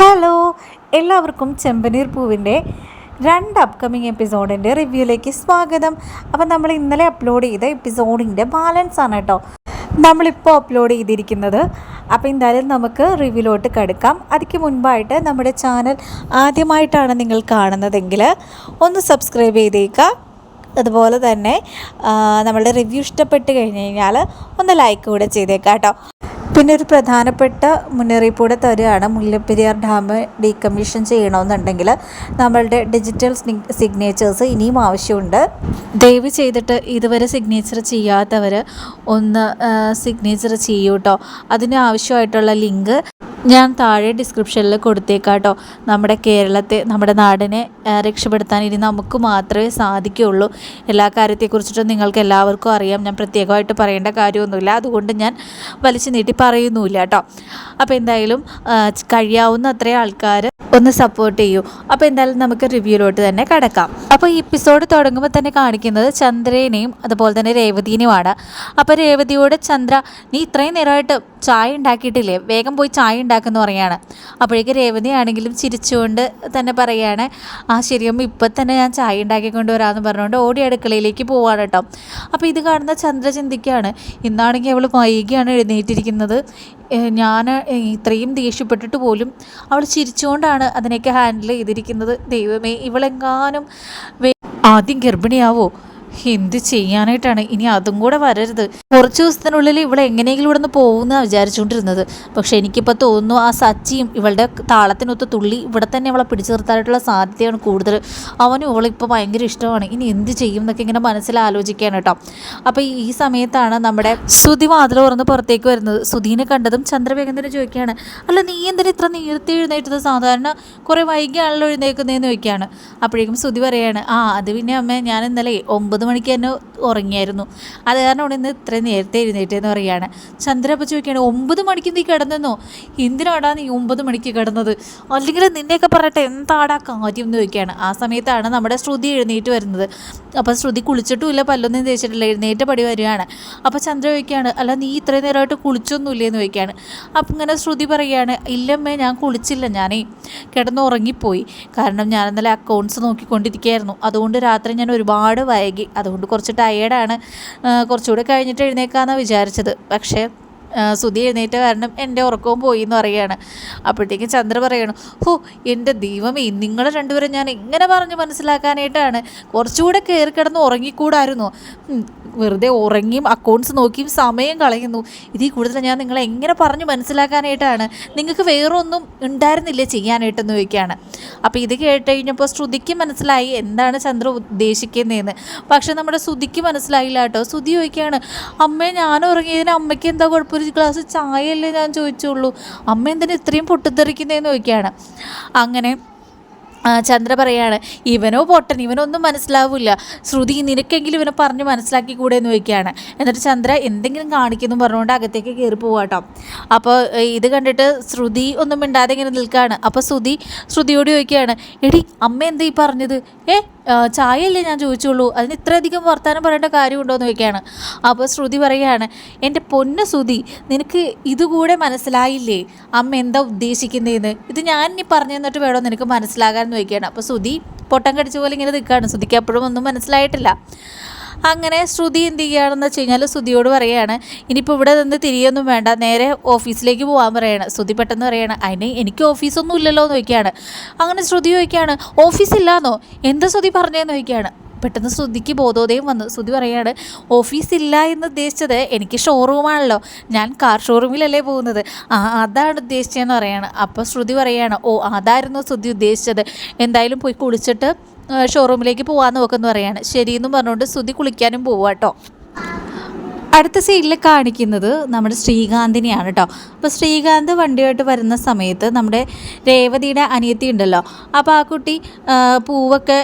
Hello എല്ലാവർക്കും ചെമ്പനീർ പൂവിന്റെ രണ്ട് അപ്കമിങ് എപ്പിസോഡിന്റെ റിവ്യൂയിലേക്ക് സ്വാഗതം. അപ്പോൾ നമ്മൾ ഇന്നലെ അപ്ലോഡ് ചെയ്ത എപ്പിസോഡിന്റെ ബാലൻസ് ആണ് കേട്ടോ നമ്മളിപ്പോൾ അപ്ലോഡ് ചെയ്തിരിക്കുന്നത്. അപ്പോൾ എന്തായാലും നമുക്ക് റിവ്യൂലോട്ട് കടക്കാം. അതിക്ക് മുൻപായിട്ട് നമ്മുടെ ചാനൽ ആദ്യമായിട്ടാണ് നിങ്ങൾ കാണുന്നതെങ്കിൽ ഒന്ന് സബ്സ്ക്രൈബ് ചെയ്തേക്കുക. അതുപോലെ തന്നെ നമ്മളുടെ റിവ്യൂ ഇഷ്ടപ്പെട്ട് കഴിഞ്ഞ് കഴിഞ്ഞാൽ ഒന്ന് ലൈക്ക് കൂടെ ചെയ്തേക്കാം കേട്ടോ പിന്നെ ഒരു പ്രധാനപ്പെട്ട മുന്നറിയിപ്പ് കൂടെ തരികയാണ് മുല്ലപ്പെരിയാർ ഡാം ഡീകമ്മീഷൻ ചെയ്യണമെന്നുണ്ടെങ്കിൽ നമ്മളുടെ ഡിജിറ്റൽ സിഗ്നേച്ചേഴ്സ് ഇനിയും ആവശ്യമുണ്ട്. ദയവ് ചെയ്തിട്ട് ഇതുവരെ സിഗ്നേച്ചർ ചെയ്യാത്തവർ ഒന്ന് സിഗ്നേച്ചർ ചെയ്യൂ കേട്ടോ അതിന് ആവശ്യമായിട്ടുള്ള ലിങ്ക് ഞാൻ താഴെ ഡിസ്ക്രിപ്ഷനിൽ കൊടുത്തേക്കാട്ടോ. നമ്മുടെ കേരളത്തെ നമ്മുടെ നാടിനെ രക്ഷപ്പെടുത്താൻ ഇനി നമുക്ക് മാത്രമേ സാധിക്കുകയുള്ളൂ. എല്ലാ കാര്യത്തെക്കുറിച്ചിട്ടും നിങ്ങൾക്ക് എല്ലാവർക്കും അറിയാം. ഞാൻ പ്രത്യേകമായിട്ട് പറയേണ്ട കാര്യമൊന്നുമില്ല. അതുകൊണ്ട് ഞാൻ വലിച്ചു നീട്ടി പറയുന്നുമില്ല കേട്ടോ അപ്പോൾ എന്തായാലും കഴിയാവുന്ന അത്രയും ആൾക്കാർ ഒന്ന് സപ്പോർട്ട് ചെയ്യൂ. അപ്പോൾ എന്തായാലും നമുക്ക് റിവ്യൂലോട്ട് തന്നെ കിടക്കാം. അപ്പോൾ ഈ എപ്പിസോഡ് തുടങ്ങുമ്പോൾ തന്നെ കാണിക്കുന്നത് ചന്ദ്രനെയും അതുപോലെ തന്നെ രേവതിനെയുമാണ്. അപ്പോൾ രേവതിയോട് ചന്ദ്ര നീ ഇത്രയും നേരമായിട്ട് ചായ ഉണ്ടാക്കിയിട്ടില്ലേ? വേഗം പോയി ചായ ഉണ്ടാക്കുമെന്ന് പറയാണ്. അപ്പോഴേക്ക് രേവതി ആണെങ്കിലും ചിരിച്ചുകൊണ്ട് തന്നെ പറയുകയാണ് ആ ശരിയമ്മ ഇപ്പം തന്നെ ഞാൻ ചായ ഉണ്ടാക്കിക്കൊണ്ട് വരാമെന്ന് പറഞ്ഞുകൊണ്ട് ഓടി അടുക്കളയിലേക്ക് പോവാണ് കേട്ടോ. അപ്പോൾ ഇത് കാണുന്ന ചന്ദ്ര ചിന്തിക്കുകയാണ് ഇന്നാണെങ്കിൽ അവൾ വൈകിയാണ് എഴുന്നേറ്റിരിക്കുന്നത്. ഞാൻ ഇത്രയും ദേഷ്യപ്പെട്ടിട്ട് പോലും അവൾ ചിരിച്ചുകൊണ്ടാണ് അതിനെയൊക്കെ ഹാൻഡിൽ ചെയ്തിരിക്കുന്നത്. ദൈവമേ ഇവളെങ്ങാനും ആദ്യം ഗർഭിണിയാവോ? എന്ത് ചെയ്യാനായിട്ടാണ്. ഇനി അതും കൂടെ വരരുത്. കുറച്ച് ദിവസത്തിനുള്ളിൽ ഇവളെ എങ്ങനെയെങ്കിലും ഇവിടെ നിന്ന് പോകുന്ന വിചാരിച്ചുകൊണ്ടിരുന്നത്. പക്ഷെ എനിക്കിപ്പോൾ തോന്നുന്നു ആ സച്ചിയും ഇവളുടെ താളത്തിനൊത്ത് തുള്ളി ഇവിടെ തന്നെ അവളെ പിടിച്ചു നിർത്താനായിട്ടുള്ള സാധ്യതയാണ് കൂടുതൽ. അവനും ഇവളിപ്പോൾ ഭയങ്കര ഇഷ്ടമാണ്. ഇനി എന്ത് ചെയ്യും എന്നൊക്കെ ഇങ്ങനെ മനസ്സിൽ ആലോചിക്കുകയാണ് കേട്ടോ. അപ്പോൾ ഈ സമയത്താണ് നമ്മുടെ ശ്രുതി വാതിൽ തുറന്ന് പുറത്തേക്ക് വരുന്നത്. സുധീനെ കണ്ടതും ചന്ദ്രവേഗം തന്നെ ചോദിക്കുകയാണ് അല്ല നീ എന്തിനാ ഇത്ര നേരത്തെ എഴുന്നേറ്റത്? സാധാരണ കുറേ വൈകിയാണല്ലോ എഴുന്നേക്കുന്നതെന്ന് ചോദിക്കുകയാണ്. അപ്പോഴേക്കും ശ്രുതി പറയാണ് ആ അത് പിന്നെ അമ്മ ഞാൻ ഇന്നലെ ഒമ്പത് മണിക്ക് തന്നെ ഉറങ്ങിയായിരുന്നു. അത് കാരണമാണ് ഇന്ന് ഇത്രയും നേരത്തെ എഴുന്നേറ്റെന്ന് പറയുകയാണ്. ചന്ദ്ര അപ്പോൾ ചോദിക്കുകയാണ് ഒമ്പത് മണിക്ക് നീ കിടന്നെന്നോ? എന്തിനാടാ നീ ഒമ്പത് മണിക്ക് കിടന്നത്? അല്ലെങ്കിൽ നിന്നെയൊക്കെ പറയട്ടെ എന്താടാ കാര്യം? എന്ന് ചോദിക്കുകയാണ്. ആ സമയത്താണ് നമ്മുടെ ശ്രുതി എഴുന്നേറ്റ് വരുന്നത്. അപ്പോൾ ശ്രുതി കുളിച്ചിട്ടുമില്ല പല്ലൊന്നും തേച്ചിട്ടില്ല എഴുന്നേറ്റ പടി വരികയാണ്. അപ്പോൾ ചന്ദ്ര ചോദിക്കുകയാണ് അല്ല നീ ഇത്രയും നേരമായിട്ട് കുളിച്ചൊന്നുമില്ലേന്ന് ചോദിക്കുകയാണ്. അപ്പം ഇങ്ങനെ ശ്രുതി പറയുകയാണ് ഇല്ലമ്മേ ഞാൻ കുളിച്ചില്ല ഞാനേ കിടന്ന് ഉറങ്ങിപ്പോയി. കാരണം ഞാൻ ഇന്നലെ അക്കൗണ്ട്സ് നോക്കിക്കൊണ്ടിരിക്കുകയായിരുന്നു. അതുകൊണ്ട് രാത്രി ഞാൻ ഒരുപാട് വൈകി അതുകൊണ്ട് കുറച്ച് ടയേർഡാണ് കുറച്ചുകൂടെ കഴിഞ്ഞിട്ട് എഴുന്നേക്കാമെന്നാണ് വിചാരിച്ചത്. പക്ഷേ സുധി എഴുന്നേറ്റ കാരണം എന്റെ ഉറക്കവും പോയി എന്ന് പറയുകയാണ്. അപ്പോഴത്തേക്കും ചന്ദ്ര പറയണം ഹോ എന്റെ ദൈവമേ നിങ്ങളെ രണ്ടുപേരും ഞാൻ എങ്ങനെ പറഞ്ഞ് മനസ്സിലാക്കാനായിട്ടാണ്? കുറച്ചുകൂടെ കയറി കിടന്ന് ഉറങ്ങിക്കൂടായിരുന്നു? വെറുതെ ഉറങ്ങിയും അക്കൗണ്ട്സ് നോക്കിയും സമയം കളയുന്നു. ഇതിൽ കൂടുതൽ ഞാൻ നിങ്ങളെ എങ്ങനെ പറഞ്ഞ് മനസ്സിലാക്കാനായിട്ടാണ്? നിങ്ങൾക്ക് വേറൊന്നും ഉണ്ടായിരുന്നില്ല ചെയ്യാനായിട്ടെന്ന് ചോദിക്കുകയാണ്. അപ്പോൾ ഇത് കേട്ട് കഴിഞ്ഞപ്പോൾ ശ്രുതിക്ക് മനസ്സിലായി എന്താണ് ചന്ദ്ര ഉദ്ദേശിക്കുന്നതെന്ന്. പക്ഷേ നമ്മുടെ ശ്രുതിക്ക് മനസ്സിലായില്ല കേട്ടോ. ശ്രുതി ചോദിക്കുകയാണ് അമ്മേ ഞാൻ ഉറങ്ങിയതിന് അമ്മയ്ക്ക് എന്താ കുഴപ്പം? ഒരു ഗ്ലാസ് ചായയല്ലേ ഞാൻ ചോദിച്ചുള്ളൂ. അമ്മ എന്തിനാ ഇത്രയും പൊട്ടിത്തെറിക്കുന്നതെന്ന് ചോദിക്കുകയാണ്. അങ്ങനെ ചന്ദ്ര പറയാണ് ഇവനോ പൊട്ടൻ ഇവനൊന്നും മനസ്സിലാവില്ല. ശ്രുതി നിനക്കെങ്കിലും ഇവനെ പറഞ്ഞ് മനസ്സിലാക്കി കൂടെ എന്ന് ചോദിക്കുകയാണ്. എന്നിട്ട് ചന്ദ്ര എന്തെങ്കിലും കാണിക്കുന്നു പറഞ്ഞുകൊണ്ട് അകത്തേക്ക് കയറി പോവാട്ടോ അപ്പോൾ ഇത് കണ്ടിട്ട് ശ്രുതി ഒന്നും മിണ്ടാതെ ഇങ്ങനെ നിൽക്കുകയാണ് അപ്പോൾ ശ്രുതി ശ്രുതിയോട് ചോദിക്കുകയാണ് എടി അമ്മ എന്താ ഈ പറഞ്ഞത്? ഏ ചായയല്ലേ ഞാൻ ചോദിച്ചുള്ളൂ. അതിന് ഇത്രയധികം വർത്താനം പറയേണ്ട കാര്യമുണ്ടോ? എന്ന് ചോദിക്കുകയാണ്. അപ്പോൾ ശ്രുതി പറയുകയാണ് എന്റെ പൊന്ന് ശ്രുതി നിനക്ക് ഇതുകൂടെ മനസ്സിലായില്ലേ? അമ്മ എന്താ ഉദ്ദേശിക്കുന്നതെന്ന് ഇത് ഞാൻ ഇനി പറഞ്ഞു തന്നിട്ട് വേണോ നിനക്ക് മനസ്സിലാകാൻ ചോദിക്കുകയാണ് അപ്പോൾ ശ്രുതി പൊട്ടം കടിച്ച പോലെ ഇങ്ങനെ നിൽക്കുകയാണ്. ശ്രുതിക്ക് അപ്പോഴും ഒന്നും മനസ്സിലായിട്ടില്ല. അങ്ങനെ ശ്രുതി എന്ത് ചെയ്യുകയാണെന്ന് വെച്ച് കഴിഞ്ഞാൽ ശ്രുതിയോട് പറയുകയാണ് ഇനിയിപ്പോൾ ഇവിടെ നിന്ന് തിരിയൊന്നും വേണ്ട. നേരെ ഓഫീസിലേക്ക് പോകാൻ പറയാണ്. ശ്രുതി പെട്ടെന്ന് പറയാണ് അതിന് എനിക്ക് ഓഫീസൊന്നും ഇല്ലല്ലോ എന്ന് ചോദിക്കുകയാണ്. അങ്ങനെ ശ്രുതി ചോദിക്കുകയാണ് ഓഫീസില്ലാന്നോ? എന്താ ശ്രുതി പറഞ്ഞതെന്ന് ചോദിക്കുകയാണ്. പെട്ടെന്ന് ശ്രുതിക്ക് ബോധോദയം വന്നു. ശ്രുതി പറയാണ് ഓഫീസില്ല എന്ന് ഉദ്ദേശിച്ചത് എനിക്ക് ഷോറൂമാണല്ലോ ഞാൻ കാർ ഷോറൂമിലല്ലേ പോകുന്നത്? ആ അതാണ് ഉദ്ദേശിച്ചതെന്ന് പറയാണ്. അപ്പോൾ ശ്രുതി പറയാണ് ഓ അതായിരുന്നു ശ്രുതി ഉദ്ദേശിച്ചത്. എന്തായാലും പോയി കുളിച്ചിട്ട് ഷോറൂമിലേക്ക് പോകാമെന്ന് നോക്കുമെന്ന് പറയാണ്. ശരിയെന്നും പറഞ്ഞുകൊണ്ട് ശ്രുതി കുളിക്കാനും പോവാട്ടോ അടുത്ത സീനിൽ കാണിക്കുന്നത് നമ്മുടെ ശ്രീകാന്തിനെയാണ് കേട്ടോ അപ്പോൾ ശ്രീകാന്ത് വണ്ടിയായിട്ട് വരുന്ന സമയത്ത് നമ്മുടെ രേവതിയുടെ അനിയത്തി ഉണ്ടല്ലോ. അപ്പോൾ ആ കുട്ടി പൂവൊക്കെ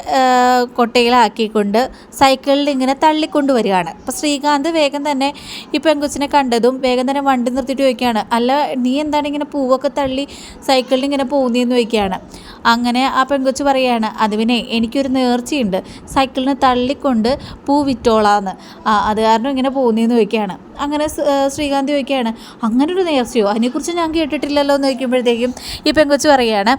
കൊട്ടയിലാക്കിക്കൊണ്ട് സൈക്കിളിൽ ഇങ്ങനെ തള്ളിക്കൊണ്ട് വരികയാണ്. അപ്പോൾ ശ്രീകാന്ത് വേഗം തന്നെ ഈ പെൺകുച്ചിനെ കണ്ടതും വേഗം തന്നെ വണ്ടി നിർത്തിയിട്ട് ചോദിക്കുകയാണ് അല്ല നീ എന്താണ് ഇങ്ങനെ പൂവൊക്കെ തള്ളി സൈക്കിളിൽ ഇങ്ങനെ പോകുന്നതെന്ന് ചോദിക്കുകയാണ്. അങ്ങനെ ആ പെൺകുച്ച് പറയുകയാണ് അത് പിന്നെ എനിക്കൊരു നേർച്ചയുണ്ട്. സൈക്കിളിന് തള്ളിക്കൊണ്ട് പൂ വിറ്റോളാന്ന്. അത് കാരണം ഇങ്ങനെ പോകുന്നതെന്ന് ചോദിക്കുകയാണ്. അങ്ങനെ ശ്രീകാന്ത് ചോദിക്കുകയാണ് അങ്ങനെ ഒരു നേർച്ചയോ? അതിനെക്കുറിച്ച് ഞാൻ കേട്ടിട്ടില്ലല്ലോ? എന്ന് ചോദിക്കുമ്പോഴത്തേക്കും ഈ പെങ്കൊച്ച് പറയുകയാണ്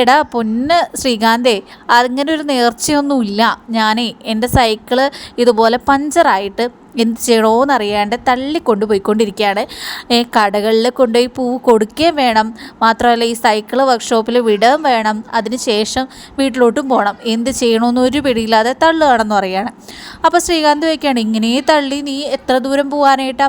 എടാ പൊന്ന് ശ്രീകാന്തേ അങ്ങനെ ഒരു നേർച്ചയൊന്നുമില്ല. ഞാനേ എന്റെ സൈക്കിൾ ഇതുപോലെ പഞ്ചറായിട്ട് എന്ത് ചെയ്യണമെന്ന് അറിയാണ്ട് തള്ളിക്കൊണ്ട് പോയിക്കൊണ്ടിരിക്കുകയാണ് കടകളിൽ കൊണ്ടുപോയി പൂവ് കൊടുക്കുകയും വേണം. മാത്രമല്ല ഈ സൈക്കിൾ വർക്ക്ഷോപ്പിൽ വിടുകയും വേണം. അതിന് ശേഷം വീട്ടിലോട്ടും പോകണം. എന്ത് ചെയ്യണമെന്ന് ഒരു പിടിയില്ലാതെ തള്ളുകയാണെന്ന് പറയാണ് അപ്പോൾ ശ്രീകാന്ത് ചോദിക്കുകയാണ് ഇങ്ങനെ തള്ളി നീ എത്ര ദൂരം പോകാനായിട്ടാ?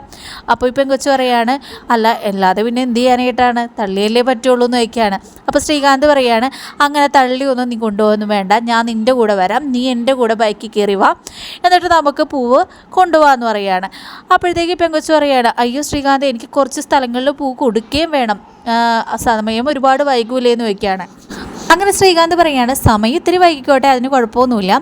അപ്പോൾ ഇപ്പം കൊച്ചു പറയാണ് അല്ല അല്ലാതെ പിന്നെ എന്ത് ചെയ്യാനായിട്ടാണ്? തള്ളിയല്ലേ പറ്റുള്ളൂ എന്ന് ചോദിക്കുകയാണ്. അപ്പോൾ ശ്രീകാന്ത് പറയുകയാണ് അങ്ങനെ തള്ളിയൊന്നും നീ കൊണ്ടുപോകുന്നു വേണ്ട. ഞാൻ നിന്റെ കൂടെ വരാം. നീ എന്റെ കൂടെ ബൈക്കിൽ കയറി വാ. എന്നിട്ട് നമുക്ക് പൂവ് കൊണ്ടുപോകാമെന്ന് പറയാണ് അപ്പോഴത്തേക്ക് പെങ്കൊച്ചു പറയാണ് അയ്യോ ശ്രീകാന്ത് എനിക്ക് കുറച്ച് സ്ഥലങ്ങളിൽ പൂ കൊടുക്കുകയും വേണം. സമയം ഒരുപാട് വൈകൂലേന്ന് വയ്ക്കുകയാണ് അങ്ങനെ ശ്രീകാന്ത് പറയുകയാണ് സമയം ഇത്തിരി വൈകിക്കോട്ടെ അതിന് കുഴപ്പമൊന്നുമില്ല.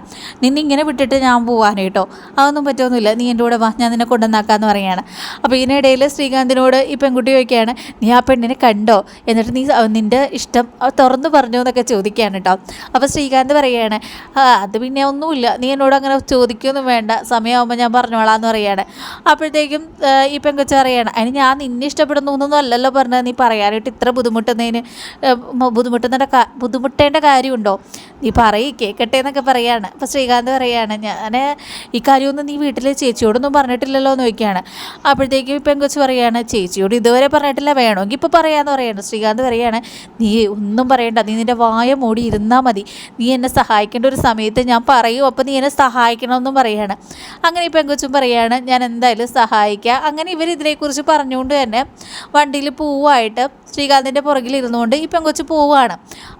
നിന്നെ ഇങ്ങനെ വിട്ടിട്ട് ഞാൻ പോവാനായിട്ടോ അതൊന്നും പറ്റുമൊന്നുമില്ല നീ എന്റെ കൂടെ വാ ഞാൻ നിന്നെ കൊണ്ടുവന്നാക്കാന്ന് പറയുകയാണ് അപ്പോൾ ഇതിനിടയിൽ ശ്രീകാന്തിനോട് ഈ പെൺകുട്ടി ചോദിക്കുകയാണ് നീ ആ പെണ്ണിനെ കണ്ടോ? എന്നിട്ട് നീ നിന്റെ ഇഷ്ടം തുറന്നു പറഞ്ഞു എന്നൊക്കെ ചോദിക്കുകയാണ് കേട്ടോ. അപ്പോൾ ശ്രീകാന്ത് പറയുകയാണ് അത് പിന്നെ ഒന്നുമില്ല. നീ എന്നോട് അങ്ങനെ ചോദിക്കൊന്നും വേണ്ട. സമയമാകുമ്പോൾ ഞാൻ പറഞ്ഞോളാം എന്ന് പറയുകയാണ് അപ്പോഴത്തേക്കും ഈ പെങ്കൊച്ച പറയുകയാണ് അതിന് ഞാൻ നിന്നെ ഇഷ്ടപ്പെടുന്നു എന്നൊന്നും അല്ലല്ലോ പറഞ്ഞത്. നീ പറയാനായിട്ട് ഇത്ര ബുദ്ധിമുട്ടുന്നതിന് ബുദ്ധിമുട്ടുന്നതിന്റെ ബുദ്ധിമുട്ടേണ്ട കാര്യമുണ്ടോ? നീ പറയ് കേൾക്കട്ടെ എന്നൊക്കെ പറയാണ്. അപ്പോൾ ശ്രീകാന്ത് പറയാണ് ഞാൻ ഈ കാര്യമൊന്നും നീ വീട്ടിലെ ചേച്ചിയോടൊന്നും പറഞ്ഞിട്ടില്ലല്ലോ എന്ന് ചോദിക്കുകയാണ്. അപ്പോഴത്തേക്കും പെങ്കൊച്ച് പറയാണ് ചേച്ചിയോട് ഇതുവരെ പറഞ്ഞിട്ടില്ല വേണമെങ്കിൽ ഇപ്പോൾ പറയാമെന്ന് പറയാണ്. ശ്രീകാന്ത് പറയാണ് നീ ഒന്നും പറയണ്ട നീ നിന്റെ വായ മൂടി ഇരുന്നാൽ മതി. നീ എന്നെ സഹായിക്കേണ്ട ഒരു സമയത്ത് ഞാൻ പറയും അപ്പോൾ നീ എന്നെ സഹായിക്കണമെന്നും പറയാണ്. അങ്ങനെ ഈ പെങ്കൊച്ചും പറയാണ് ഞാൻ എന്തായാലും സഹായിക്കാം. അങ്ങനെ ഇവർ ഇതിനെക്കുറിച്ച് പറഞ്ഞുകൊണ്ട് തന്നെ വണ്ടിയിൽ പൂവായിട്ട് ശ്രീകാന്തിന്റെ പുറകിൽ ഇരുന്നുകൊണ്ട് ഈ പെങ്കൊച്ച് പോവുകയാണ്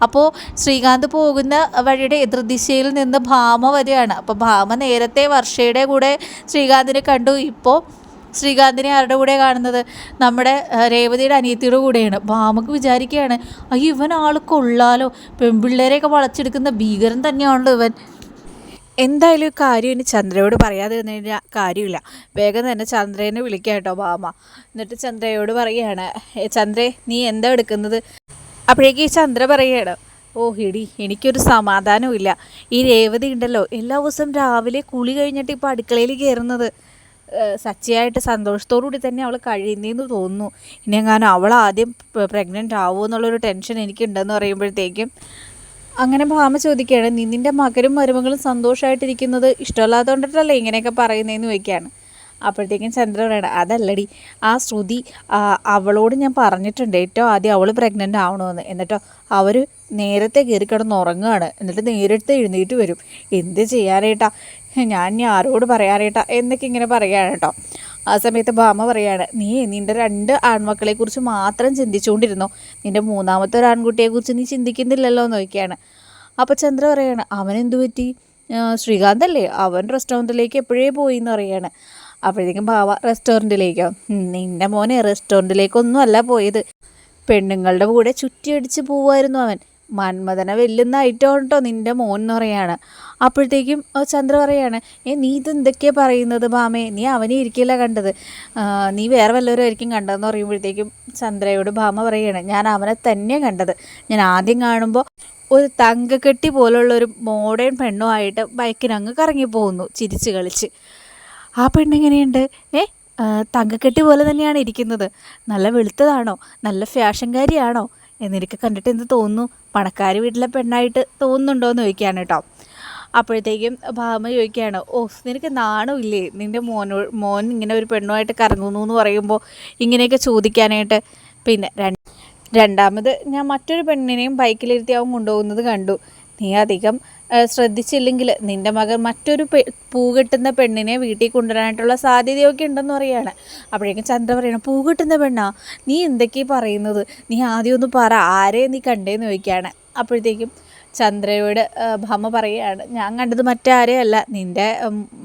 അപ്പോൾ ശ്രീകാന്ത് പോകുന്ന വഴിയുടെ എതിർദിശയിൽ നിന്ന് ഭാമ വരികയാണ് അപ്പോൾ ഭാമ നേരത്തെ വർഷയുടെ കൂടെ ശ്രീകാന്തിനെ കണ്ടു. ഇപ്പോൾ ശ്രീകാന്തിനെ ആരുടെ കൂടെ കാണുന്നത്? നമ്മുടെ രേവതിയുടെ അനിയത്തിയുടെ കൂടെയാണ്. ഭാമക്ക് വിചാരിക്കുകയാണ് അയ്യോ ഇവൻ ആൾ കൊള്ളാലോ. പെൺപിള്ളേരെയൊക്കെ വളച്ചെടുക്കുന്ന ഭീകരൻ തന്നെയാണല്ലോ ഇവൻ. എന്തായാലും കാര്യം ഇനി ചന്ദ്രയോട് പറയാതെ തന്നെ കാര്യമില്ല. വേഗം തന്നെ ചന്ദ്രനെ വിളിക്കാം കേട്ടോ ഭാമ. എന്നിട്ട് ചന്ദ്രയോട് പറയുകയാണ് ചന്ദ്രേ നീ എന്താ എടുക്കുന്നത്? അപ്പോഴേക്ക് ചന്ദ്ര പറയുകയാണ് ഓ ഹിടി എനിക്കൊരു സമാധാനവും ഇല്ല ഈ രേവതി ഉണ്ടല്ലോ എല്ലാ ദിവസവും രാവിലെ കുളി കഴിഞ്ഞിട്ട് ഇപ്പോൾ അടുക്കളയിൽ കയറുന്നത്. സച്ചയായിട്ട് സന്തോഷത്തോടുകൂടി തന്നെ അവൾ കഴിയുന്നതെന്ന് തോന്നുന്നു. ഇനി എങ്ങാനും അവൾ ആദ്യം പ്രഗ്നന്റ് ആവുമോ എന്നുള്ളൊരു ടെൻഷൻ എനിക്കുണ്ടെന്ന് പറയുമ്പോഴത്തേക്കും അങ്ങനെ ഭാമ ചോദിക്കുകയാണ് നിന്നിന്റെ മകരും മരുമകളും സന്തോഷമായിട്ടിരിക്കുന്നത് ഇഷ്ടമല്ലാത്തതുകൊണ്ടിട്ടല്ലേ ഇങ്ങനെയൊക്കെ പറയുന്നതെന്ന് ചോദിക്കുകയാണ്. അപ്പോഴത്തേക്കും ചന്ദ്ര പറയണം അതല്ലടി ആ ശ്രുതി അവളോട് ഞാൻ പറഞ്ഞിട്ടുണ്ട് ഏറ്റവും ആദ്യം അവൾ പ്രഗ്നന്റ് ആവണമെന്ന് എന്നിട്ടോ അവർ നേരത്തെ കയറി കിടന്ന് ഉറങ്ങുകയാണ് എന്നിട്ട് നേരിട്ട് എഴുന്നേറ്റ് വരും. എന്ത് ചെയ്യാനായിട്ടാ ഞാൻ ഇനി ആരോട് പറയാനായിട്ടാ എന്നൊക്കെ ഇങ്ങനെ പറയുകയാണ് കേട്ടോ. ആ സമയത്ത് ഭാമ പറയാണ് നീ നിന്റെ രണ്ട് ആൺമക്കളെക്കുറിച്ച് മാത്രം ചിന്തിച്ചുകൊണ്ടിരുന്നോ? നിന്റെ മൂന്നാമത്തെ ഒരു ആൺകുട്ടിയെക്കുറിച്ച് നീ ചിന്തിക്കുന്നില്ലല്ലോ? എന്ന് നോക്കിയാണ് അപ്പോൾ ചന്ദ്ര പറയാണ് അവനെന്തു പറ്റി? ശ്രീകാന്തല്ലേ അവൻ റെസ്റ്റോറന്റിലേക്ക് എപ്പോഴേ പോയി എന്ന് പറയാണ്. അപ്പോഴത്തേക്കും ഭാവ റെസ്റ്റോറന്റിലേക്കോ. നിന്റെ മോനെ റെസ്റ്റോറന്റിലേക്കൊന്നും അല്ല പോയത്. പെണ്ണുങ്ങളുടെ കൂടെ ചുറ്റിയടിച്ച് പോവായിരുന്നു അവൻ. മന്മഥനെ വെല്ലുന്ന ഐറ്റം കേട്ടോ നിന്റെ മോൻ എന്ന് പറയാണ്. അപ്പോഴത്തേക്കും ചന്ദ്ര പറയാണ് ഏ നീ ഇതെന്തൊക്കെയാ പറയുന്നത് ഭാമേ നീ അവനെ ഇരിക്കില്ല കണ്ടത്. നീ വേറെ വല്ലവരും ആയിരിക്കും കണ്ടതെന്ന് പറയുമ്പോഴത്തേക്കും ചന്ദ്രയോട് ഭാമ പറയാണ് ഞാൻ അവനെ തന്നെയാണ് കണ്ടത്. ഞാൻ ആദ്യം കാണുമ്പോൾ ഒരു തങ്കക്കെട്ടി പോലുള്ള ഒരു മോഡേൺ പെണ്ണുമായിട്ട് ബൈക്കിനങ്ങ് കറങ്ങി പോകുന്നു ചിരിച്ച് കളിച്ച്. ആ പെണ്ണെങ്ങനെയുണ്ട് ഏ? തങ്കക്കെട്ടി പോലെ തന്നെയാണ് ഇരിക്കുന്നത്. നല്ല വെളുത്തതാണോ? നല്ല ഫാഷൻകാരിയാണോ? എന്നെനിക്ക് കണ്ടിട്ട് എന്ത് തോന്നുന്നു? പണക്കാരി വീട്ടിലെ പെണ്ണായിട്ട് തോന്നുന്നുണ്ടോ എന്ന് ചോദിക്കുകയാണ് കേട്ടോ. അപ്പോഴത്തേക്കും ഭാമ ചോദിക്കുകയാണ് ഓ നിനക്ക് നാണമില്ലേ നിന്റെ മോനോ മോൻ ഇങ്ങനെ ഒരു പെണ്ണുമായിട്ട് കറങ്ങുന്നു എന്ന് പറയുമ്പോൾ ഇങ്ങനെയൊക്കെ ചോദിക്കാനായിട്ട്. പിന്നെ രണ്ട് രണ്ടാമത് ഞാൻ മറ്റൊരു പെണ്ണിനെയും ബൈക്കിലിരുത്തി കൊണ്ടുപോകുന്നത് കണ്ടു. നീ അധികം ശ്രദ്ധിച്ചില്ലെങ്കിൽ നിന്റെ മകൻ മറ്റൊരു പെ പൂ കെട്ടുന്ന പെണ്ണിനെ വീട്ടിൽ കൊണ്ടുവരാനായിട്ടുള്ള സാധ്യതയൊക്കെ ഉണ്ടെന്ന് പറയാണ് അപ്പോഴേക്കും ചന്ദ്ര പറയണം പൂ കെട്ടുന്ന പെണ്ണാ? നീ എന്തൊക്കെ പറയുന്നത്? നീ ആദ്യം ഒന്ന് പറ ആരെ നീ കണ്ടേന്ന് ചോദിക്കുകയാണ്. അപ്പോഴത്തേക്കും ചന്ദ്രയോട് ഭാമ പറയുകയാണ് ഞാൻ കണ്ടത് മറ്റാരെയല്ല നിന്റെ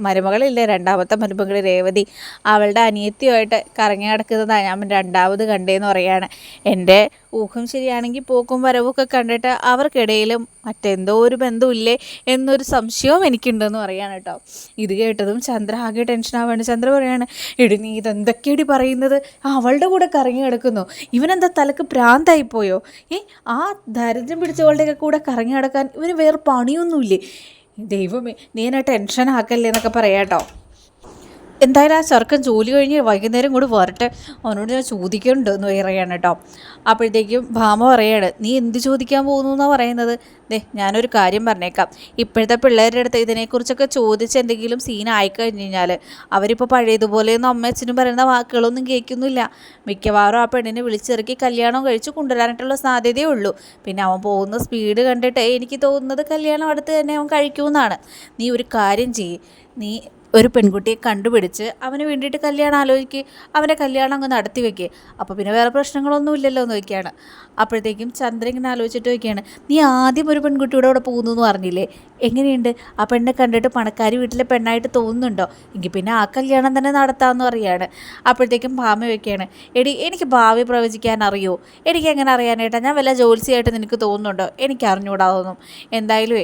മരുമകളില്ലേ? രണ്ടാമത്തെ മരുമകൾ രേവതി. അവളുടെ അനിയത്തിയുമായിട്ട് കറങ്ങി നടക്കുന്നതാണ് ഞാൻ രണ്ടാമത് കണ്ടേന്ന് പറയുകയാണ്. എന്റെ ഊഹം ശരിയാണെങ്കിൽ പോക്കും വരവൊക്കെ കണ്ടിട്ട് അവർക്കിടയിലും മറ്റെന്തോ ഒരു ബന്ധമില്ലേ എന്നൊരു സംശയവും എനിക്കുണ്ടെന്ന് പറയാണ് കേട്ടോ. ഇത് കേട്ടതും ചന്ദ്ര ആകെ ടെൻഷൻ ആവാണ്. ചന്ദ്ര പറയാണ് എടി നീ ഇതെന്തൊക്കെയടി പറയുന്നത്? അവളുടെ കൂടെ കറങ്ങി കിടക്കുന്നു ഇവനെന്താ തലക്ക് പ്രാന്തായിപ്പോയോ ഏ ആ ദരിദ്രം പിടിച്ചവളുടെയൊക്കെ കൂടെ കറങ്ങി കിടക്കാൻ ഇവന് വേറെ പണിയൊന്നുമില്ലേ? ദൈവമേ നീ ടെൻഷൻ ആക്കല്ലേ എന്നൊക്കെ പറയാട്ടോ എന്തായാലും ആ ചെറുക്കൻ ജോലി കഴിഞ്ഞ് വൈകുന്നേരം കൂടി വരട്ടെ. അവനോട് ഞാൻ ചോദിക്കുന്നുണ്ട് എന്ന് പറയാണ് കേട്ടോ. അപ്പോഴത്തേക്കും ഭാമ പറയാണ് നീ എന്ത് ചോദിക്കാൻ പോകുന്നു എന്നാണ് പറയുന്നത്? ദേ ഞാനൊരു കാര്യം പറഞ്ഞേക്കാം. ഇപ്പോഴത്തെ പിള്ളേരുടെ അടുത്ത് ഇതിനെക്കുറിച്ചൊക്കെ ചോദിച്ച് എന്തെങ്കിലും സീൻ ആയിക്കഴിഞ്ഞ് കഴിഞ്ഞാൽ അവരിപ്പോൾ പഴയതുപോലെയൊന്നും അമ്മ അച്ഛനും പറയുന്ന വാക്കുകളൊന്നും കേൾക്കുന്നില്ല. മിക്കവാറും ആ പെണ്ണിനെ വിളിച്ചിറക്കി കല്യാണം കഴിച്ച് കൊണ്ടുവരാനായിട്ടുള്ള സാധ്യതയേ ഉള്ളൂ. പിന്നെ അവൻ പോകുന്ന സ്പീഡ് കണ്ടിട്ട് എനിക്ക് തോന്നുന്നത് കല്യാണം അടുത്ത് തന്നെ അവൻ കഴിക്കുമെന്നാണ്. നീ ഒരു കാര്യം ചെയ്യ്. നീ ഒരു പെൺകുട്ടിയെ കണ്ടുപിടിച്ച് അവന് വേണ്ടിയിട്ട് കല്യാണം ആലോചിക്കുക അവന്റെ കല്യാണം അങ്ങ് നടത്തി വെക്കുക അപ്പോൾ പിന്നെ വേറെ പ്രശ്നങ്ങളൊന്നും ഇല്ലല്ലോ എന്ന് നോക്കിയാണ് അപ്പോഴത്തേക്കും ചന്ദ്രൻ ഇങ്ങനെ ആലോചിച്ചിട്ട് നോക്കിയാണ് നീ ആദ്യം ഒരു പെൺകുട്ടിയുടെ കൂടെ പോകുന്നു എന്ന് പറഞ്ഞില്ലേ? എങ്ങനെയുണ്ട്? ആ പെണ്ണെ കണ്ടിട്ട് പണക്കാരി വീട്ടിലെ പെണ്ണായിട്ട് തോന്നുന്നുണ്ടോ? എങ്കിൽ പിന്നെ ആ കല്യാണം തന്നെ നടത്താമെന്ന് പറയുകയാണ്. അപ്പോഴത്തേക്കും ഭാമ വയ്ക്കുകയാണ് എടി എനിക്ക് ഭാവി പ്രവചിക്കാൻ അറിയോ? എനിക്ക് എങ്ങനെ അറിയാനായിട്ടാ? ഞാൻ വല്ല ജോത്സ്യമായിട്ട് നിനക്ക് തോന്നുന്നുണ്ടോ? എനിക്ക് അറിഞ്ഞുകൂടാതൊന്നും എന്തായാലും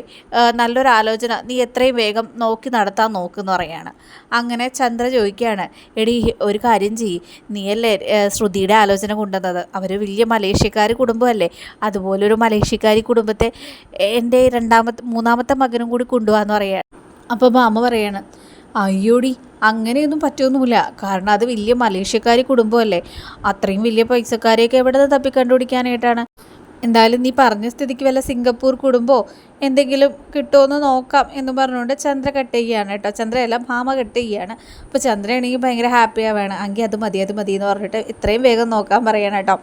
നല്ലൊരു ആലോചന. നീ എത്രയും വേഗം നോക്കി നടത്താൻ നോക്കുമെന്ന് പറയാണ് അങ്ങനെ ചന്ദ്ര ചോദിക്കുകയാണ് എടി ഒരു കാര്യം ചെയ്യ്. നീയല്ലേ ശ്രുതിയുടെ ആലോചന കൊണ്ടുവന്നത്? അവർ വലിയ മലേഷ്യക്കാർ കുടുംബമല്ലേ? അതുപോലെ ഒരു മലേഷ്യക്കാരി കുടുംബത്തെ എന്റെ രണ്ടാമത്തെ മൂന്നാമത്തെ മകനും കൂടി കൊണ്ടുപോകാന്ന് പറയുക അപ്പോൾ മാമ പറയാണ് അയ്യോടി അങ്ങനെയൊന്നും പറ്റൊന്നുമില്ല. കാരണം അത് വലിയ മലേഷ്യക്കാരി കുടുംബമല്ലേ? അത്രയും വലിയ പൈസക്കാരെയൊക്കെ എവിടെ നിന്ന് തപ്പി കണ്ടുപിടിക്കാനായിട്ടാണ് എന്തായാലും നീ പറഞ്ഞ സ്ഥിതിക്ക് വല്ല സിംഗപ്പൂർ കുടുംബോ എന്തെങ്കിലും കിട്ടുമോ നോക്കാം എന്ന് പറഞ്ഞുകൊണ്ട് ചന്ദ്ര കട്ട് ചെയ്യുകയാണ് കേട്ടോ. ചന്ദ്രയല്ല ഭാമ കട്ട് ചെയ്യുകയാണ്. അപ്പോൾ ചന്ദ്രയാണെങ്കിൽ ഭയങ്കര ഹാപ്പി ആവുകയാണ് എങ്കിൽ അത് മതി അത് മതി എന്ന് പറഞ്ഞിട്ട് ഇത്രയും വേഗം നോക്കാൻ പറയണം കേട്ടോ.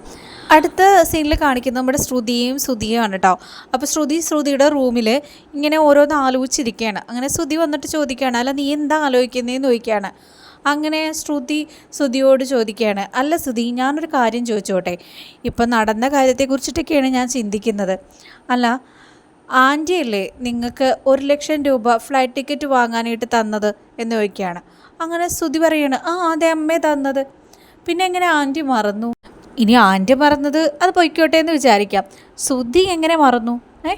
അടുത്ത സീനിൽ കാണിക്കുന്നത് നമ്മുടെ ശ്രുതിയും ശ്രുതിയുമാണ് കേട്ടോ. അപ്പോൾ ശ്രുതി ശ്രുതിയുടെ റൂമിൽ ഇങ്ങനെ ഓരോന്ന് ആലോചിച്ചിരിക്കുകയാണ്. അങ്ങനെ ശ്രുതി വന്നിട്ട് ചോദിക്കുകയാണ് അല്ല നീ എന്താ ആലോചിക്കുന്നതെന്ന് ചോദിക്കുകയാണ്. അങ്ങനെ ശ്രുതി ശ്രുതിയോട് ചോദിക്കുകയാണ് അല്ല ശ്രുതി ഞാനൊരു കാര്യം ചോദിച്ചോട്ടെ? ഇപ്പം നടന്ന കാര്യത്തെക്കുറിച്ചിട്ടൊക്കെയാണ് ഞാൻ ചിന്തിക്കുന്നത്. അല്ല ആന്റി അല്ലേ നിങ്ങൾക്ക് ഒരു ലക്ഷം രൂപ ഫ്ലൈറ്റ് ടിക്കറ്റ് വാങ്ങാനായിട്ട് തന്നത്? എന്ന് ചോദിക്കുകയാണ്. അങ്ങനെ ശ്രുതി പറയാണ് ആ അതെ അമ്മേ തന്നത്. പിന്നെ എങ്ങനെ ആന്റി മറന്നു? ഇനി ആന്റി മറന്നത് അത് പൊയ്ക്കോട്ടെ എന്ന് വിചാരിക്കാം. ശ്രുതി എങ്ങനെ മറന്നു? ഏ?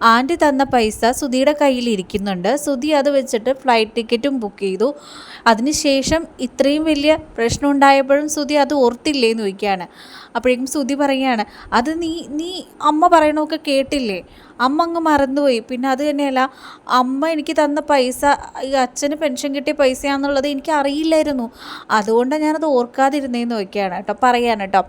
ആന്റി തന്ന പൈസ സുധിയുടെ കയ്യിൽ ഇരിക്കുന്നുണ്ട്. സുധി അത് വെച്ചിട്ട് ഫ്ലൈറ്റ് ടിക്കറ്റും ബുക്ക് ചെയ്തു. അതിനുശേഷം ഇത്രയും വലിയ പ്രശ്നം ഉണ്ടായപ്പോഴും സുധി അത് ഓർത്തില്ലേ എന്ന് ചോദിക്കുകയാണ്. അപ്പോഴേക്കും സുധി പറയുകയാണ് അത് നീ നീ അമ്മ പറയണമൊക്കെ കേട്ടില്ലേ? അമ്മ അങ്ങ് മറന്നുപോയി. പിന്നെ അത് തന്നെയല്ല അമ്മ എനിക്ക് തന്ന പൈസ ഈ അച്ഛന് പെൻഷൻ കിട്ടിയ പൈസയാണെന്നുള്ളത് എനിക്ക് അറിയില്ലായിരുന്നു. അതുകൊണ്ടാണ് ഞാനത് ഓർക്കാതിരുന്നേന്ന് നോക്കിയാണ് കേട്ടോ പറയാണ് കേട്ടോ.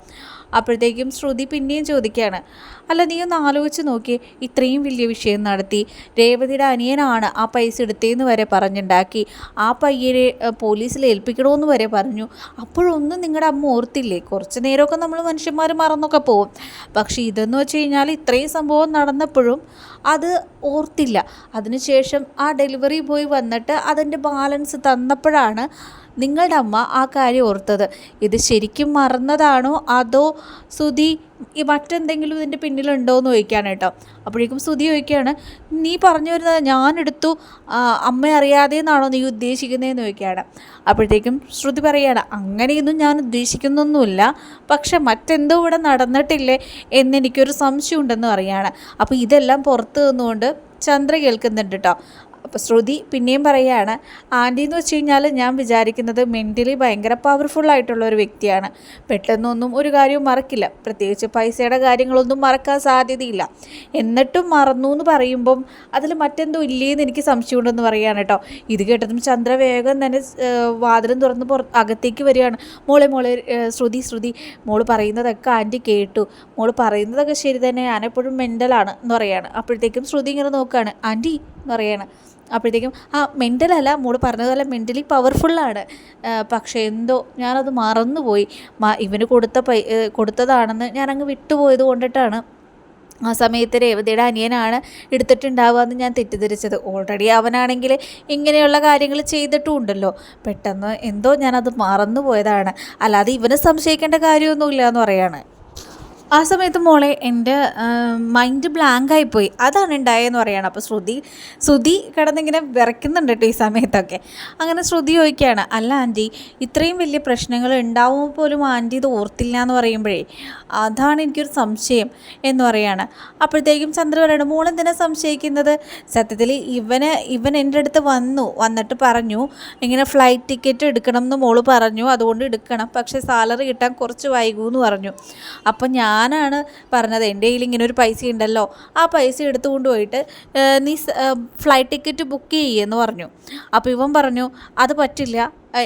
അപ്പോഴത്തേക്കും ശ്രുതി പിന്നെയും ചോദിക്കുകയാണ് അല്ല നീ ഒന്ന് ആലോചിച്ച് നോക്കി ഇത്രയും വലിയ വിഷയം നടത്തി. രേവതിയുടെ അനിയനാണ് ആ പൈസ എടുത്തേന്ന് വരെ പറഞ്ഞുണ്ടാക്കി. ആ പയ്യനെ പോലീസിൽ ഏൽപ്പിക്കണമെന്ന് വരെ പറഞ്ഞു. അപ്പോഴൊന്നും നിങ്ങളുടെ അമ്മ ഓർത്തില്ലേ? കുറച്ച് നേരമൊക്കെ നമ്മൾ മനുഷ്യന്മാർ മറന്നൊക്കെ പോകും. പക്ഷേ ഇതെന്ന് വെച്ച് കഴിഞ്ഞാൽ ഇത്രയും സംഭവം നടന്നപ്പോഴും അത് ഓർത്തില്ല. അതിനുശേഷം ആ ഡെലിവറി ബോയ് വന്നിട്ട് അതിന്റെ ബാലൻസ് തന്നപ്പോഴാണ് നിങ്ങളുടെ അമ്മ ആ കാര്യം ഓർത്തത്. ഇത് ശരിക്കും മറന്നതാണോ? അതോ സുധി മറ്റെന്തെങ്കിലും ഇതിന്റെ പിന്നിലുണ്ടോ എന്ന് ചോദിക്കാണ് കേട്ടോ. അപ്പോഴേക്കും സുധി ചോദിക്കുകയാണ് നീ പറഞ്ഞു വരുന്നത് ഞാനെടുത്തു. അമ്മ അറിയാതെ എന്നാണോ നീ ഉദ്ദേശിക്കുന്നതെന്ന് ചോദിക്കുകയാണ്. അപ്പോഴത്തേക്കും ശ്രുതി പറയുകയാണ് അങ്ങനെയൊന്നും ഞാൻ ഉദ്ദേശിക്കുന്നൊന്നുമില്ല. പക്ഷെ മറ്റെന്തോ ഇവിടെ നടന്നിട്ടില്ലേ എന്നെനിക്കൊരു സംശയം ഉണ്ടെന്ന് പറയുകയാണ്. അപ്പോൾ ഇതെല്ലാം പുറത്ത് നിന്നുകൊണ്ട് ചന്ദ്ര കേൾക്കുന്നുണ്ട് കേട്ടോ. അപ്പോൾ ശ്രുതി പിന്നെയും പറയുകയാണ് ആന്റി എന്ന് വെച്ച് കഴിഞ്ഞാൽ ഞാൻ വിചാരിക്കുന്നത് മെന്റലി ഭയങ്കര പവർഫുൾ ആയിട്ടുള്ള ഒരു വ്യക്തിയാണ്. പെട്ടെന്നൊന്നും ഒരു കാര്യവും മറക്കില്ല. പ്രത്യേകിച്ച് പൈസയുടെ കാര്യങ്ങളൊന്നും മറക്കാൻ സാധ്യതയില്ല. എന്നിട്ടും മറന്നു എന്ന് പറയുമ്പം അതിൽ മറ്റെന്തോ ഇല്ലേന്ന് എനിക്ക് സംശയമുണ്ടെന്ന് പറയുകയാണ് കേട്ടോ. ഇത് കേട്ടതും ചന്ദ്ര വേഗം തന്നെ വാതിലും തുറന്ന് പുറ അകത്തേക്ക് വരികയാണ്. മോളെ മോളെ ശ്രുതി ശ്രുതി മോൾ പറയുന്നതൊക്കെ ആന്റി കേട്ടു. മോൾ പറയുന്നതൊക്കെ ശരി തന്നെ ഞാനെപ്പോഴും മെന്റലാണ് എന്ന് പറയാണ് അപ്പോഴത്തേക്കും ശ്രുതി ഇങ്ങനെ നോക്കുകയാണ്. ആന്റി എന്ന് പറയാണ് അപ്പോഴത്തേക്കും ആ മെന്റലല്ല മോൾ പറഞ്ഞതുപോലെ മെന്റലി പവർഫുള്ളാണ് പക്ഷേ എന്തോ ഞാനത് മറന്നുപോയി. ഇവന് കൊടുത്ത പൈ കൊടുത്തതാണെന്ന് ഞാനങ്ങ് വിട്ടുപോയത് കൊണ്ടിട്ടാണ്. ആ സമയത്ത് രേവതിയുടെ അനിയനാണ് എടുത്തിട്ടുണ്ടാവുക എന്ന് ഞാൻ തെറ്റിദ്ധരിച്ചത്. ഓൾറെഡി അവനാണെങ്കിൽ ഇങ്ങനെയുള്ള കാര്യങ്ങൾ ചെയ്തിട്ടുമുണ്ടല്ലോ പെട്ടെന്ന് എന്തോ ഞാനത് മറന്നു പോയതാണ് അല്ലാതെ ഇവനെ സംശയിക്കേണ്ട കാര്യമൊന്നുമില്ല എന്ന് പറയാണ്. ആ സമയത്ത് മോളെ എന്റെ മൈൻഡ് ബ്ലാങ്ക് ആയിപ്പോയി. അതാണ് ഉണ്ടായതെന്ന് പറയുകയാണ് അപ്പോൾ ശ്രുതി ശ്രുതി കിടന്നിങ്ങനെ വിറയ്ക്കുന്നുണ്ട് കേട്ടോ ഈ സമയത്തൊക്കെ. അങ്ങനെ ശ്രുതി ചോദിക്കുകയാണ് അല്ല ആന്റി ഇത്രയും വലിയ പ്രശ്നങ്ങൾ ഉണ്ടാവുമ്പോൾ പോലും ആന്റി ഇത് ഓർത്തില്ല എന്ന് പറയുമ്പോഴേ അതാണ് എനിക്കൊരു സംശയം എന്ന് പറയാണ്. അപ്പോഴത്തേക്കും ചന്ദ്ര മോൾ എന്തിനാ സംശയിക്കുന്നത്? സത്യത്തിൽ ഇവന് ഇവൻ എന്റെ അടുത്ത് വന്നു വന്നിട്ട് പറഞ്ഞു ഇങ്ങനെ ഫ്ലൈറ്റ് ടിക്കറ്റ് എടുക്കണം എന്ന് മോൾ പറഞ്ഞു അതുകൊണ്ട് എടുക്കണം. പക്ഷേ സാലറി കിട്ടാൻ കുറച്ച് വൈകുമെന്ന് പറഞ്ഞു. അപ്പം ഞാൻ ഞാനാണ് പറഞ്ഞത് എന്റെ കയ്യിൽ ഇങ്ങനെ ഒരു പൈസ ഉണ്ടല്ലോ ആ പൈസ എടുത്തുകൊണ്ട് പോയിട്ട് നീ ഫ്ലൈറ്റ് ടിക്കറ്റ് ബുക്ക് ചെയ്യുമെന്ന് പറഞ്ഞു. അപ്പോൾ ഇവൻ പറഞ്ഞു അത് പറ്റില്ല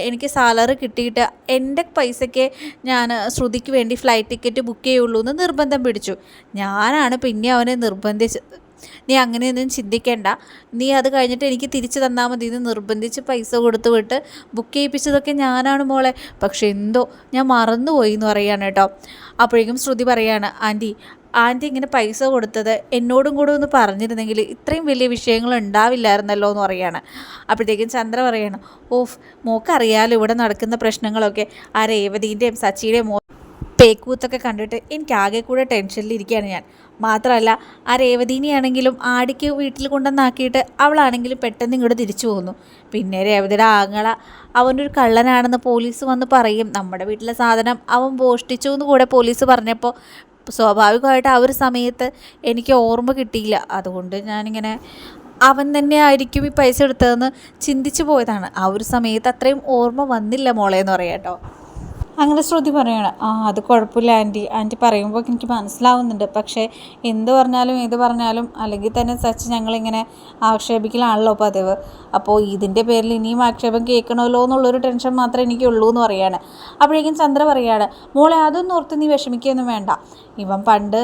എനിക്ക് സാലറി കിട്ടിയിട്ട് എന്റെ പൈസയ്ക്ക് ഞാൻ ശ്രുതിക്ക് വേണ്ടി ഫ്ലൈറ്റ് ടിക്കറ്റ് ബുക്ക് ചെയ്യുള്ളൂ എന്ന് നിർബന്ധം പിടിച്ചു. ഞാനാണ് പിന്നെ അവനെ നിർബന്ധിച്ചത് നീ അങ്ങനെയൊന്നും ചിന്തിക്കേണ്ട. നീ അത് കഴിഞ്ഞിട്ട് എനിക്ക് തിരിച്ചു തന്നാൽ മതി. എന്ന് നിർബന്ധിച്ച് പൈസ കൊടുത്തു വിട്ട് ബുക്ക് ചെയ്യിപ്പിച്ചതൊക്കെ ഞാനാണ് മോളെ. പക്ഷെ എന്തോ ഞാൻ മറന്നുപോയി എന്ന് പറയാണ് കേട്ടോ. അപ്പോഴേക്കും ശ്രുതി പറയാണ് ആന്റി ആന്റി ഇങ്ങനെ പൈസ കൊടുത്തത് എന്നോടും കൂടെ ഒന്ന് പറഞ്ഞിരുന്നെങ്കിൽ ഇത്രയും വലിയ വിഷയങ്ങൾ ഉണ്ടാവില്ലായിരുന്നല്ലോ എന്ന് പറയാണ് അപ്പോഴത്തേക്കും ചന്ദ്ര പറയാണ് ഓഫ് മോക്കറിയാലോ ഇവിടെ നടക്കുന്ന പ്രശ്നങ്ങളൊക്കെ. ആ രേവതീന്റെയും സച്ചിയുടെയും മോ പേക്കൂത്തൊക്കെ കണ്ടിട്ട് എനിക്ക് ആകെ കൂടെ ടെൻഷനിലിരിക്കുകയാണ് ഞാൻ. മാത്രമല്ല ആ രേവതീനെയാണെങ്കിലും ആടിക്ക് വീട്ടിൽ കൊണ്ടുവന്നാക്കിയിട്ട് അവളാണെങ്കിലും പെട്ടെന്ന് ഇങ്ങോട്ട് തിരിച്ചു പോകുന്നു. പിന്നെ രേവതിയുടെ ആങ്ങള അവനൊരു കള്ളനാണെന്ന് പോലീസ് വന്ന് പറയും. നമ്മുടെ വീട്ടിലെ സാധനം അവൻ മോഷ്ടിച്ചു എന്ന് കൂടെ പോലീസ് പറഞ്ഞപ്പോൾ സ്വാഭാവികമായിട്ട് ആ ഒരു സമയത്ത് എനിക്ക് ഓർമ്മ കിട്ടിയില്ല. അതുകൊണ്ട് ഞാനിങ്ങനെ അവൻ തന്നെ ആയിരിക്കും ഈ പൈസ എടുത്തതെന്ന് ചിന്തിച്ചു പോയതാണ്. ആ ഒരു സമയത്ത് അത്രയും ഓർമ്മ വന്നില്ല മോളെ എന്ന് പറയാം കേട്ടോ. അങ്ങനെ ശ്രുതി പറയണം ആ അത് കുഴപ്പമില്ല ആന്റി. ആന്റി പറയുമ്പോൾ എനിക്ക് മനസ്സിലാവുന്നുണ്ട്. പക്ഷേ എന്ത് പറഞ്ഞാലും ഏത് പറഞ്ഞാലും അല്ലെങ്കിൽ തന്നെ സച്ച് ഞങ്ങളിങ്ങനെ ആക്ഷേപിക്കലാണല്ലോ പതിവ്. അപ്പോൾ ഇതിന്റെ പേരിൽ ഇനിയും ആക്ഷേപം കേൾക്കണമല്ലോ എന്നുള്ളൊരു ടെൻഷൻ മാത്രമേ എനിക്കുള്ളൂ എന്ന് പറയാണ്. അപ്പോഴേക്കും ചന്ദ്ര പറയാണ് മോളെ അതൊന്നും ഓർത്ത് നീ വിഷമിക്കുകയൊന്നും വേണ്ട. ഇവൻ പണ്ട്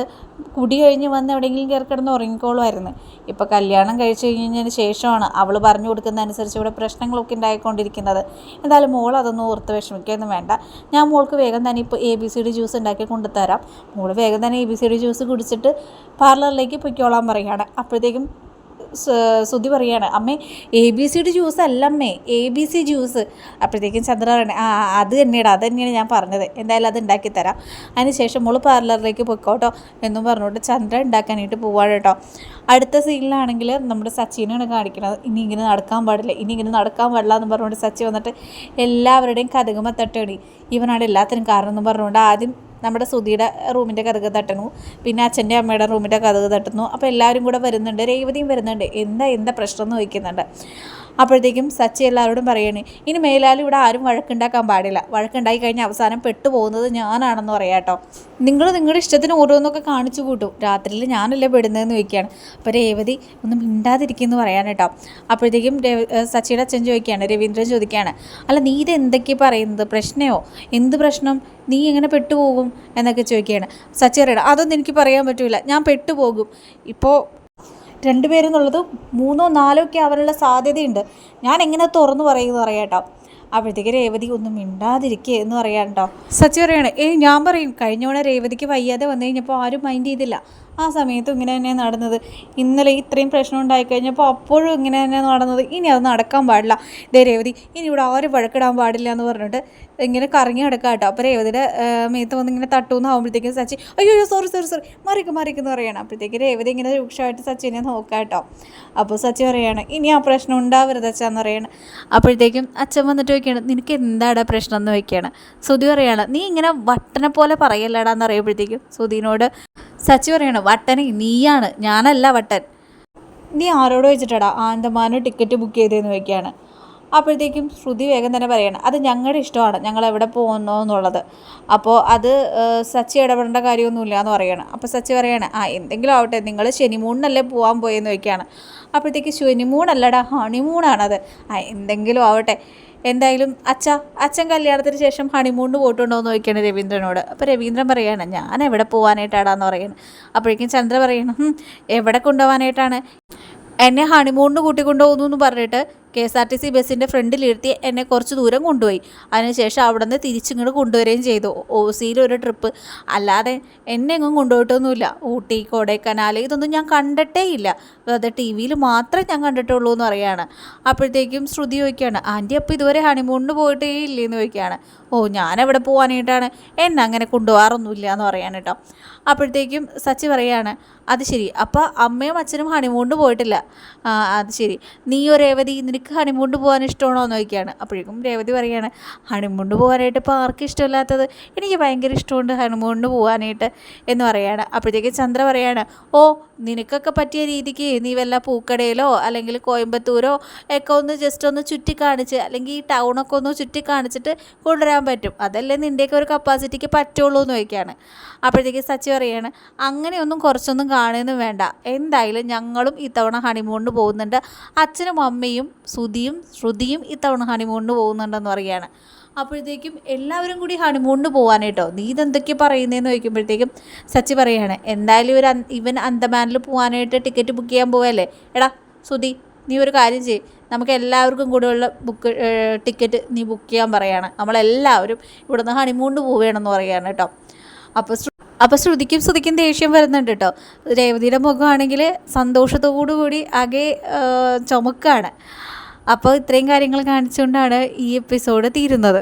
കുടി കഴിഞ്ഞ് വന്ന് എവിടെയെങ്കിലും കയറി കിടന്ന് ഉറങ്ങിക്കോളുമായിരുന്നു. ഇപ്പോൾ കല്യാണം കഴിച്ച് കഴിഞ്ഞതിന് ശേഷമാണ് അവൾ പറഞ്ഞു കൊടുക്കുന്ന അനുസരിച്ച് ഇവിടെ പ്രശ്നങ്ങളൊക്കെ ഉണ്ടായിക്കൊണ്ടിരിക്കുന്നത്. എന്തായാലും മോൾ അതൊന്നും ഓർത്ത് വിഷമിക്കുകയൊന്നും വേണ്ട. ഞാൻ മോൾക്ക് വേഗം തന്നെ ഇപ്പോൾ A B C D juice ഉണ്ടാക്കി കൊണ്ടുതരാം. മോൾ വേഗം തന്നെ A B C D juice കുടിച്ചിട്ട് പാർലറിലേക്ക് പൊയ്ക്കോളാൻ പറയുകയാണ് അപ്പോഴത്തേക്കും സുധി പറയാണ് അമ്മേ എ ബി സിയുടെ ജ്യൂസ് അല്ല അമ്മേ എ ബി സി ജ്യൂസ് അപ്പോഴത്തേക്കും ചന്ദ്ര പറയണേ ആ, അത് തന്നെയാണ് അത് തന്നെയാണ് ഞാൻ പറഞ്ഞത്. എന്തായാലും അത് ഉണ്ടാക്കി തരാം. അതിനുശേഷം മോൾ പാർലറിലേക്ക് പൊയ്ക്കോട്ടോ എന്നും പറഞ്ഞുകൊണ്ട് ചന്ദ്ര ഉണ്ടാക്കാനായിട്ട് പോവാണ് കേട്ടോ. അടുത്ത സീനിലാണെങ്കിൽ നമ്മുടെ സച്ചിനാണ് കാണിക്കുന്നത്. ഇനി ഇങ്ങനെ നടക്കാൻ പാടില്ല ഇനി ഇങ്ങനെ നടക്കാൻ പാടില്ല എന്ന് പറഞ്ഞുകൊണ്ട് സച്ചി വന്നിട്ട് എല്ലാവരുടെയും കഥകുമ തട്ടേടി ഇവനാണ് എല്ലാത്തിനും കാരണം എന്ന് പറഞ്ഞുകൊണ്ട് ആദ്യം നമ്മുടെ സുധിയുടെ റൂമിന്റെ കഥക് തട്ടുന്നു. പിന്നെ അച്ഛന്റെ അമ്മയുടെ റൂമിന്റെ കഥക് തട്ടുന്നു. അപ്പോൾ എല്ലാവരും കൂടെ വരുന്നുണ്ട്. രേവതിയും വരുന്നുണ്ട്. എന്താ എന്താ പ്രശ്നം എന്ന് ചോദിക്കുന്നുണ്ട്. അപ്പോഴത്തേക്കും സച്ചി എല്ലാവരോടും പറയണേ ഇനി മേലാലും ഇവിടെ ആരും വഴക്കുണ്ടാക്കാൻ പാടില്ല. വഴക്കുണ്ടായി കഴിഞ്ഞാൽ അവസാനം പെട്ടുപോകുന്നത് ഞാനാണെന്ന് പറയാട്ടോ നിങ്ങൾ നിങ്ങളുടെ ഇഷ്ടത്തിന് ഓരോന്നൊക്കെ കാണിച്ചു കൂട്ടും. രാത്രിയിൽ ഞാനല്ലേ പെടുന്നതെന്ന് ചോദിക്കുകയാണ്. അപ്പോൾ രേവതി ഒന്നും മിണ്ടാതിരിക്കുമെന്ന് പറയാൻ കേട്ടോ. അപ്പോഴത്തേക്കും സച്ചിയുടെ അച്ഛൻ ചോദിക്കുകയാണ് രവീന്ദ്രൻ ചോദിക്കുകയാണ് അല്ല നീ ഇത് എന്തൊക്കെയാണ് പറയുന്നത്? പ്രശ്നമോ എന്ത് പ്രശ്നം? നീ എങ്ങനെ പെട്ടുപോകും? എന്നൊക്കെ ചോദിക്കുകയാണ്. സച്ചി അതൊന്നും എനിക്ക് പറയാൻ പറ്റില്ല ഞാൻ പെട്ടുപോകും. ഇപ്പോൾ രണ്ടുപേരെന്നുള്ളത് മൂന്നോ നാലോ ഒക്കെ ആവാനുള്ള സാധ്യതയുണ്ട്. ഞാൻ എങ്ങനെ തുറന്നു പറയുമെന്ന് പറയാട്ടോ അപ്പോഴത്തേക്ക് രേവതി ഒന്നും മിണ്ടാതിരിക്കുക എന്ന് പറയാനുണ്ടോ സച്ചി പറയാണ് ഏയ് ഞാൻ പറയും കഴിഞ്ഞ രേവതിക്ക് വയ്യാതെ വന്നു കഴിഞ്ഞപ്പോൾ ആരും മൈൻഡ് ചെയ്തില്ല. ആ സമയത്തും ഇങ്ങനെ തന്നെ നടന്നത്. ഇന്നലെ ഇത്രയും പ്രശ്നം ഉണ്ടായി കഴിഞ്ഞപ്പോൾ അപ്പോഴും ഇങ്ങനെ തന്നെ നടന്നത്. ഇനി അത് നടക്കാൻ പാടില്ല. ഇതേ രേവതി ഇനി ഇവിടെ ആരും വഴക്കിടാൻ പാടില്ല എന്ന് പറഞ്ഞിട്ട് ഇങ്ങനെ കറങ്ങി കിടക്കുക കേട്ടോ. അപ്പോൾ രേവതിയുടെ മേത്ത് വന്ന് ഇങ്ങനെ തട്ടൂന്ന് ആകുമ്പോഴത്തേക്കും സച്ചി അയ്യോ സോറി സോറി സോറി മറിക്ക് മറിക്കെന്ന് പറയണം. അപ്പോഴത്തേക്ക് രേവതി ഇങ്ങനെ രൂക്ഷമായിട്ട് സച്ചിനെ നോക്കാം കേട്ടോ. അപ്പോൾ സച്ചി പറയാണ് ഇനി ആ പ്രശ്നം ഉണ്ടാവരുത് അച്ഛന്ന് പറയണം. അപ്പോഴത്തേക്കും അച്ഛൻ വന്നിട്ട് ചോദിക്കുകയാണ് നിനക്ക് എന്താടാ പ്രശ്നം എന്ന് ചോദിക്കുകയാണ്. സുധി പറയാണ് നീ ഇങ്ങനെ വട്ടനെ പോലെ പറയല്ലടാന്ന് അറിയുമ്പോഴത്തേക്കും സുധീനോട് സച്ചി പറയാണ് വട്ടനെ നീയാണ്. ഞാനല്ല വട്ടൻ. നീ ആരോട് വെച്ചിട്ടടാ ആന്തമാനോ ടിക്കറ്റ് ബുക്ക് ചെയ്തേന്ന് ചോദിക്കുകയാണ് അപ്പോഴത്തേക്കും ശ്രുതി വേഗം തന്നെ പറയണം അത് ഞങ്ങളുടെ ഇഷ്ടമാണ് ഞങ്ങൾ എവിടെ പോകുന്നു എന്നുള്ളത് അപ്പോൾ അത് സച്ചി ഇടപെടേണ്ട കാര്യമൊന്നുമില്ല എന്ന് പറയണം. അപ്പോൾ സച്ചി പറയാണ് ആ എന്തെങ്കിലും ആവട്ടെ നിങ്ങൾ ശനിമൂണിനല്ലേ പോകാൻ പോയെന്ന് വയ്ക്കുകയാണ് അപ്പോഴത്തേക്ക് ശനിമൂണല്ലടാ ഹണിമൂണാണത്. ആ എന്തെങ്കിലും ആവട്ടെ. എന്തായാലും അച്ഛ അച്ഛൻ കല്യാണത്തിന് ശേഷം ഹണിമൂണിന് പോയിട്ടുണ്ടോ എന്ന് ചോദിക്കുകയാണ് രവീന്ദ്രനോട്. അപ്പോൾ രവീന്ദ്രൻ പറയാണ് ഞാൻ എവിടെ പോകാനായിട്ടാടാന്ന് പറയുന്നത് അപ്പോഴേക്കും ചന്ദ്ര പറയണം എവിടെ കൊണ്ടുപോകാനായിട്ടാണ് എന്നെ ഹണിമൂണിന് കൂട്ടിക്കൊണ്ടുപോകുന്നു എന്ന് പറഞ്ഞിട്ട് K S R T C ബസ്സിന്റെ ഫ്രണ്ടിലിരുത്തി എന്നെ കുറച്ച് ദൂരം കൊണ്ടുപോയി. അതിനുശേഷം അവിടെ നിന്ന് തിരിച്ചിങ്ങോട്ട് കൊണ്ടുവരികയും ചെയ്തു. ഒ ഒരു ട്രിപ്പ്. അല്ലാതെ എന്നെ എങ്ങും കൊണ്ടുപോയിട്ടൊന്നുമില്ല. ഊട്ടി കൊടൈക്കനാൽ ഇതൊന്നും ഞാൻ കണ്ടിട്ടേ ഇല്ല അത് ടി വിയിൽ മാത്രമേ ഞാൻ കണ്ടിട്ടുള്ളൂ എന്ന് പറയാണ് അപ്പോഴത്തേക്കും ശ്രുതി ചോദിക്കുകയാണ് ആന്റി അപ്പോൾ ഇതുവരെ ഹണിമൂണിന് പോയിട്ടേ ഇല്ലേന്ന് ചോദിക്കുകയാണ്. ഓ ഞാൻ എവിടെ പോകാനായിട്ടാണ് എന്നെ അങ്ങനെ കൊണ്ടുപോകാറൊന്നുമില്ല എന്ന് പറയാൻ കേട്ടോ. അപ്പോഴത്തേക്കും സച്ചി പറയുകയാണ് അത് ശരി അപ്പോൾ അമ്മയും അച്ഛനും ഹണിമൂണിന് പോയിട്ടില്ല. അത് ശരി. നീയോ രേവതി നിനക്ക് ഹണിമൂണിന് പോകാൻ ഇഷ്ടമാണോ? എന്ന് ചോദിക്കുകയാണ്. അപ്പോഴേക്കും രേവതി പറയുകയാണ് ഹണിമൂണിന് പോകാനായിട്ട് ഇപ്പോൾ ആർക്കും ഇഷ്ടമില്ലാത്തത്? എനിക്ക് ഭയങ്കര ഇഷ്ടമുണ്ട് ഹണിമൂണിന് പോകാനായിട്ട്. എന്ന് പറയുകയാണ്. അപ്പോഴത്തേക്കും ചന്ദ്ര പറയുകയാണ് ഓ നിനക്കൊക്കെ പറ്റിയ രീതിക്ക് നീ വല്ല പൂക്കടയിലോ അല്ലെങ്കിൽ കോയമ്പത്തൂരോ ഒക്കെ ഒന്ന് ജസ്റ്റ് ഒന്ന് ചുറ്റി കാണിച്ച് അല്ലെങ്കിൽ ഈ ടൗണൊക്കെ ഒന്ന് ചുറ്റി കാണിച്ചിട്ട് കൊണ്ടുവരാൻ പറ്റും. അതല്ലേ നിന്റെയൊക്കെ ഒരു കപ്പാസിറ്റിക്ക് പറ്റുള്ളൂ എന്ന് ചോദിക്കുകയാണ് അപ്പോഴത്തേക്ക് സച്ചി പറയാണ് അങ്ങനെയൊന്നും കുറച്ചൊന്നും കാണുകയൊന്നും വേണ്ട. എന്തായാലും ഞങ്ങളും ഇത്തവണ ഹണിമൂണിന് പോകുന്നുണ്ട്. അച്ഛനും അമ്മയും സുധിയും ശ്രുതിയും ഇത്തവണ ഹണിമൂണിന് പോകുന്നുണ്ടെന്ന് പറയുകയാണ്. അപ്പോഴത്തേക്കും എല്ലാവരും കൂടി ഹണിമൂണിന് പോകാനായിട്ടോ നീ ഇതെന്തൊക്കെയാണ് പറയുന്നതെന്ന് ചോദിക്കുമ്പോഴത്തേക്കും സച്ചി പറയാണ് എന്തായാലും ഇവർ ഇവൻ അന്തമാനിൽ പോകാനായിട്ട് ടിക്കറ്റ് ബുക്ക് ചെയ്യാൻ പോവല്ലേ? എടാ സുധി നീ ഒരു കാര്യം ചെയ്യ്. നമുക്ക് എല്ലാവർക്കും കൂടെയുള്ള ബുക്ക് ടിക്കറ്റ് നീ ബുക്ക് ചെയ്യാൻ പറയാണ്. നമ്മളെല്ലാവരും ഇവിടുന്ന് ഹണിമൂണിന് പോവുകയാണെന്ന് പറയുകയാണ് കേട്ടോ. അപ്പോൾ അപ്പോൾ ശ്രുതിക്കും ശ്രുതിക്കും ദേഷ്യം വരുന്നുണ്ട് കേട്ടോ. രേവതിയുടെ മുഖമാണെങ്കിൽ സന്തോഷത്തോടു കൂടി ആകെ ചുമക്കാണ്. അപ്പോൾ ഇത്രയും കാര്യങ്ങൾ കാണിച്ചുകൊണ്ടാണ് ഈ എപ്പിസോഡ് തീരുന്നത്.